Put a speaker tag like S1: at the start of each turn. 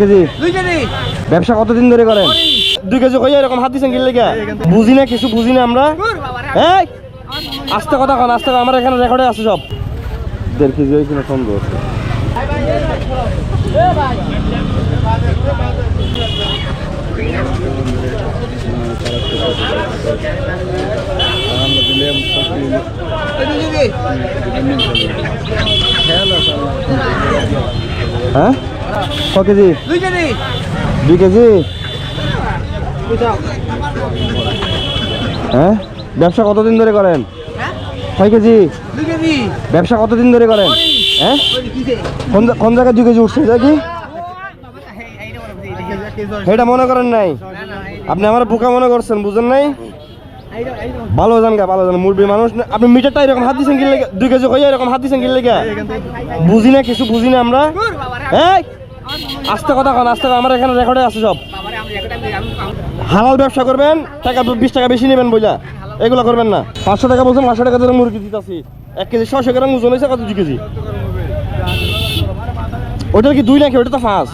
S1: KG. ব্যবসা কতদিন ধরে করেন? দুই কেজি কই এরকম হাত দিচ্ছেন কিনলে বুঝি না কিছু বুঝি না আমরা। এই! আস্তে কথা কন আস্তে আমার এখানে রেকর্ডে আছে সব। দেড় কেজি ওই কিনা সন্দেহ আছে।
S2: দুই কেজি।
S1: হ্যাঁ? ক কেজি?
S2: দুই কেজি।
S1: হ্যাঁ? ব্যবসা কতদিন ধরে করেন? ছয় কেজি? ব্যবসা কতদিন ধরে করেন? হ্যাঁ? কোন কোন জায়গায় দুই কেজি উঠছে কি? এটা মনে করেন নাই? আপনি আমার বোকা মনে করছেন বুঝেন নাই? ভালো জান গা ভালো জান মুরবি মানুষ। আপনি মিটারটা এরকম হাত দিচ্ছেন কিনলে দুই কেজি কই এরকম হাত দিচ্ছেন কিনলে বুঝি না কিছু বুঝি না আমরা। এই! আস্তে কথা কন, আস্তে আমার এখানে রেকর্ডে আছে সব। হালাল ব্যবসা করবেন, টাকা বিশ টাকা বেশি নেবেন বইলা। এগুলো করবেন না। পাঁচশো টাকা বলছেন, পাঁচশো টাকা ধরে মুরগি দিতেছি। এক কেজি ছশো গ্রাম ওজন হয়েছে, কত দুই কেজি? ওটা কি দুই নাকি? ওটা তো পাঁচ